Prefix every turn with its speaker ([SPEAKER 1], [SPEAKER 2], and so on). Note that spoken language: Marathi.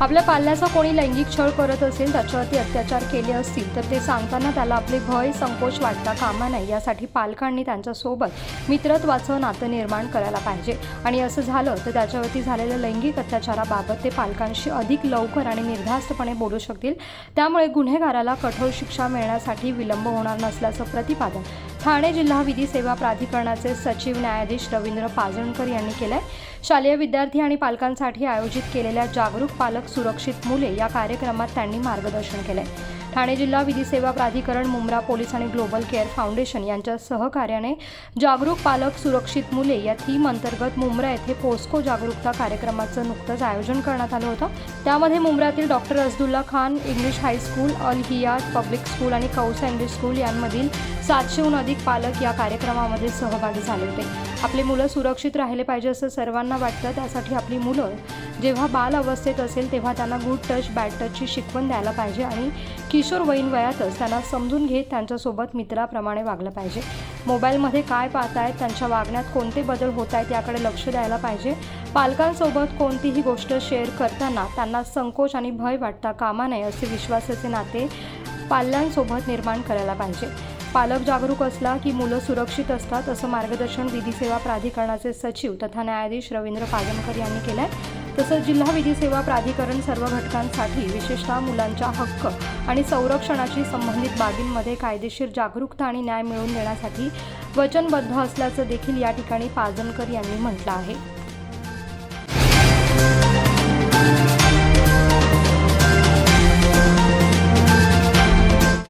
[SPEAKER 1] आपल्या पाल्याचा कोणी लैंगिक छळ करत असेल त्याच्यावरती अत्याचार केले असतील तर ते सांगताना त्याला आपले भय संकोच वाटता कामा नये. यासाठी पालकांनी त्यांच्यासोबत मित्रत्वाचं नातं निर्माण करायला पाहिजे. आणि असं झालं तर त्याच्यावरती झालेल्या लैंगिक अत्याचाराबाबत ते पालकांशी अधिक लवकर आणि निर्धास्तपणे बोलू शकतील. त्यामुळे गुन्हेगाराला कठोर शिक्षा मिळण्यासाठी विलंब होणार नसल्याचं प्रतिपादन ठाणे जिल्हा विधी सेवा प्राधिकरणाचे सचिव न्यायाधीश रवींद्र पाजणकर यांनी केलंय. शालेय विद्यार्थी आणि पालकांसाठी आयोजित केलेल्या जागरूक पालक सुरक्षित मुले या कार्यक्रमात त्यांनी मार्गदर्शन केलंय. ठाणे जिल्हा विधी सेवा प्राधिकरण मुंब्रा पोलीस आणि ग्लोबल केअर फाउंडेशन यांच्या सहकार्याने जागरूक पालक सुरक्षित मुले या थीम अंतर्गत मुंब्रा येथे पोस्को जागरूकता कार्यक्रमाचं नुकतंच आयोजन करण्यात आलं होतं. त्यामध्ये मुंब्रातील doctor Ajdulla Khan English high school Al Hiyat public school आणि कौसा इंग्लिश स्कूल यांमधील सातशेहून अधिक पालक या कार्यक्रमामध्ये सहभागी झाले होते. आपली मुलं सुरक्षित राहिले पाहिजे असं सर्वांना वाटतं त्यासाठी आपली मुलं जेव्हा बाल अवस्थेत असेल तेव्हा त्यांना गुड टच बॅड टचची शिकवण द्यायला पाहिजे आणि किशोरवयीन वयातच त्यांना समजून घेत त्यांच्यासोबत मित्राप्रमाणे वागलं पाहिजे. मोबाईलमध्ये काय पाहतायत त्यांच्या वागण्यात कोणते बदल होत आहेत याकडे लक्ष द्यायला पाहिजे. पालकांसोबत कोणतीही गोष्ट शेअर करताना त्यांना संकोच आणि भय वाटता कामा नये असे विश्वासाचे नाते पाल्यांसोबत निर्माण करायला पाहिजे. पालक जागरूक असला की मुलं सुरक्षित असतात असं मार्गदर्शन विधी सेवा प्राधिकरणाचे सचिव तथा न्यायाधीश रवींद्र पाजनकर यांनी केलं आहे तसंच जिल्हा विधी सेवा प्राधिकरण सर्व घटकांसाठी विशेषतः मुलांच्या हक्क आणि संरक्षणाशी संबंधित बाबींमध्ये कायदेशीर जागरूकता आणि न्याय मिळवून देण्यासाठी वचनबद्ध असल्याचं देखील या ठिकाणी पाजनकर यांनी म्हटलं आहे.